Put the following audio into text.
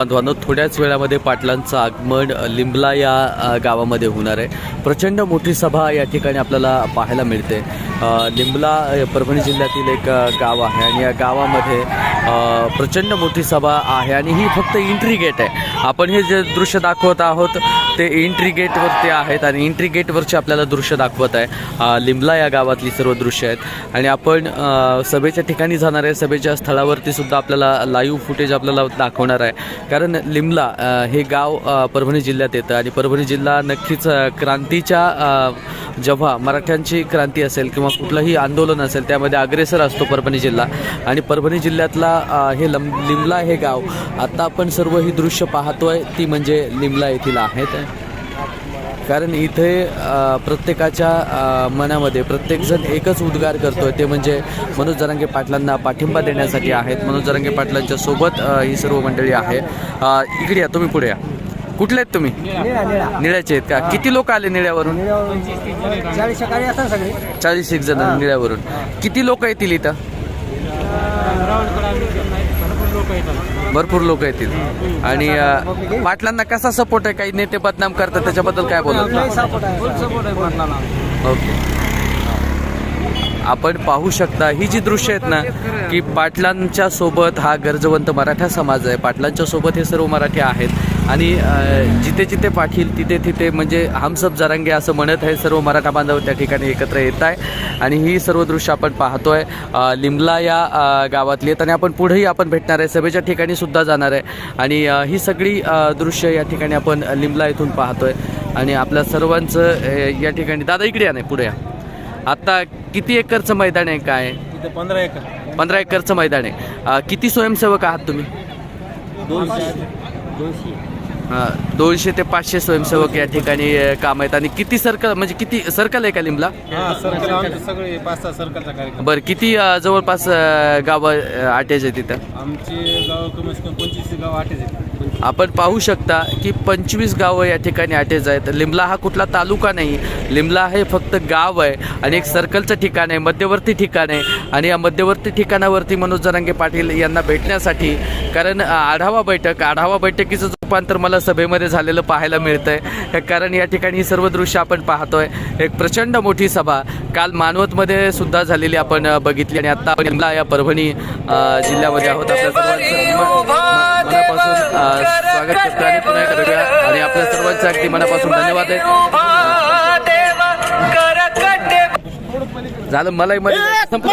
बांधवांनो थोड्याच वेळामध्ये पाटलांचं आगमन लिंबला या गावामध्ये होणार आहे. प्रचंड मोठी सभा या ठिकाणी आपल्याला पाहायला मिळते. लिंबला परभणी जिल्ह्यातील एक गाव आहे आणि या गावामध्ये प्रचंड मोठी सभा आहे आणि ही फक्त एंट्री गेट आहे. आपण हे जे दृश्य दाखवत आहोत ते एंट्री गेटवरती आहेत आणि एंट्री गेटवरचे आपल्याला दृश्य दाखवत आहे. लिंबला या गावातली सर्व दृश्य आहेत. आणि आपण सभेच्या ठिकाणी जाणार आहे. सभेच्या स्थळावरती सुद्धा आपल्याला लाईव्ह फुटेज आपल्याला दाखवणार आहे. कारण लिमला हे गाव परभणी जिल्ह्यात येतं आणि परभणी जिल्हा नक्कीच क्रांतीच्या जेव्हा मराठ्यांची क्रांती असेल किंवा कुठलंही आंदोलन असेल त्यामध्ये अग्रेसर असतो परभणी जिल्हा. आणि परभणी जिल्ह्यातला हे लम लिमला हे गाव आता आपण सर्व ही दृश्य पाहतोय ती म्हणजे लिमला येथील आहेत. कारण इथे प्रत्येकाच्या मनामध्ये प्रत्येकजण एकच उद्गार करतो आहे ते म्हणजे मनोज जरांगे पाटलांना पाठिंबा देण्यासाठी आहेत. मनोज जरांगे पाटलांच्या सोबत ही सर्व मंडळी आहे. इकडे या तुम्ही पुढे या. कुठले आहेत तुम्ही? निळ्याचे आहेत का? किती लोक आले निळ्यावरून? चाळीस सकाळी असतात सगळे. चाळीस एक जण निळ्यावरून. किती लोक येतील इथं? भरपूर लोक येतील. आणि पाटलांना कसा सपोर्ट आहे? काही नेते बदनाम करतात त्याच्याबद्दल काय बोलत ओके आपण पाहू शकता ही जी दृश्य आहेत ना की पाटलांच्या सोबत हा गरजवंत मराठा समाज आहे. पाटलांच्या सोबत हे सर्व मराठी आहेत. आणि जिथे जिथे पाटील तिथे तिथे म्हणजे हमसब जरांगे असं म्हणत आहे सर्व मराठा बांधव त्या ठिकाणी एकत्र येत आहे. आणि ही सर्व दृश्य आपण पाहतो आहे लिमला या गावातली आहेत. आणि आपण पुढेही आपण भेटणार आहे. सभेच्या ठिकाणी सुद्धा जाणार आहे. आणि ही सगळी दृश्य या ठिकाणी आपण लिमला इथून पाहतोय. आणि आपल्या सर्वांचं या ठिकाणी दादा इकडे या नाही पुढे या. आता किती एकरचं मैदान आहे काय? इथे पंधरा एकर. पंधरा एकरचं मैदान आहे. अ, किती स्वयंसेवक आहात तुम्ही? दोनशे. दोनशे. अ, दोनशे ते पाचशे स्वयंसेवक या ठिकाणी अ, काम आहेत. आणि किती सर्कल म्हणजे किती सर्कल आहे का लिमला हा सर्कल आमचे सगळे पाच सहा सर्कलचा कार्यक्रम. बरं किती अ, जवळपास गावं अटॅच आहे तिथं? आमचे गाव कमीत कमी पंचवीस गाव आठच आहेत. आपण पाहू शकता की पंचवीस गावं या ठिकाणी अटॅच आहेत. लिमला हा कुठला तालुका नाही. लिमला हे फक्त गाव आहे आणि एक सर्कलचं ठिकाण आहे मध्यवर्ती ठिकाण आहे. आणि या मध्यवर्ती ठिकाणावरती मनोज जरांगे पाटील यांना भेटण्यासाठी कारण आढावा बैठक आढावा बैठकीचं रूपांतर मला सभेमध्ये झालेलं पाहायला मिळतं आहे कारण या ठिकाणी ही सर्व दृश्य आपण पाहतोय. एक प्रचंड मोठी सभा. काल मानवतमध्ये सुद्धा झालेली आपण बघितली आणि आता आपण लिमला या परभणी जिल्ह्यामध्ये आहोत. आपल्या सर्वांचं मनापासून स्वागत करतो आणि पुन्हा एकदा भेटूया. आणि आपल्या सर्वांचं अगदी मनापासून धन्यवाद आहे. झालं मलाही मध्ये संपलं.